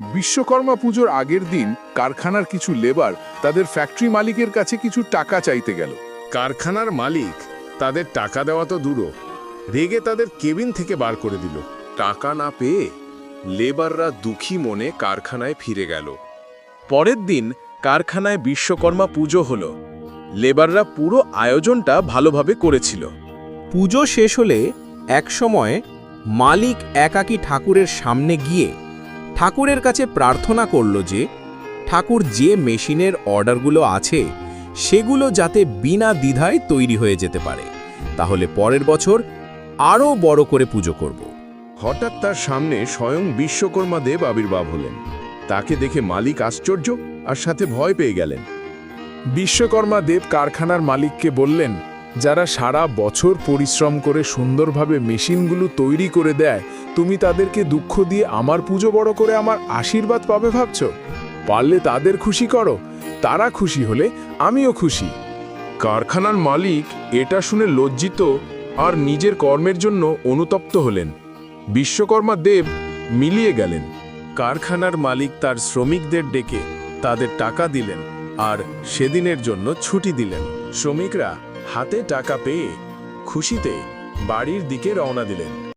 বিশ্বকর্মা পুজোর আগের দিন কারখানার কিছু লেবার তাদের ফ্যাক্টরি মালিকের কাছে কিছু টাকা চাইতে গেল। কারখানার মালিক তাদের টাকা দেওয়া তো দূরও। রেগে তাদের কেবিন থেকে বার করে দিল। টাকা না পেয়ে লেবাররা দুঃখী মনে কারখানায় ফিরে গেল। পরের দিন কারখানায় বিশ্বকর্মা পুজো হলো। লেবাররা পুরো আয়োজনটা ভালোভাবে করেছিল। পুজো শেষ হলে একসময় মালিক একাকী ঠাকুরের সামনে গিয়ে ঠাকুরের কাছে প্রার্থনা করল যে, ঠাকুর যে মেশিনের অর্ডারগুলো আছে, সেগুলো যাতে বিনা দ্বিধায় তৈরি হয়ে যেতে পারে, তাহলে পরের বছর আরও বড় করে পুজো করব। হঠাৎ তার সামনে স্বয়ং বিশ্বকর্মা দেব আবির্ভাব হলেন। তাকে দেখে মালিক আশ্চর্য আর সাথে ভয় পেয়ে গেলেন। বিশ্বকর্মা দেব কারখানার মালিককে বললেন, যারা সারা বছর পরিশ্রম করে সুন্দরভাবে মেশিনগুলো তৈরি করে দেয় তুমি তাদেরকে দুঃখ দিয়ে আমার পুজো বড় করে আমার আশীর্বাদ পাবে ভাবছ? পারলে তাদের খুশি করো। তারা খুশি হলে আমিও খুশি। কারখানার মালিক এটা শুনে লজ্জিত আর নিজের কর্মের জন্য অনুতপ্ত হলেন। বিশ্বকর্মা দেব মিলিয়ে গেলেন। কারখানার মালিক তার শ্রমিকদের ডেকে তাদের টাকা দিলেন আর সেদিনের জন্য ছুটি দিলেন। শ্রমিকরা হাতে টাকা পেয়ে খুশিতে বাড়ির দিকে রওনা দিলেন।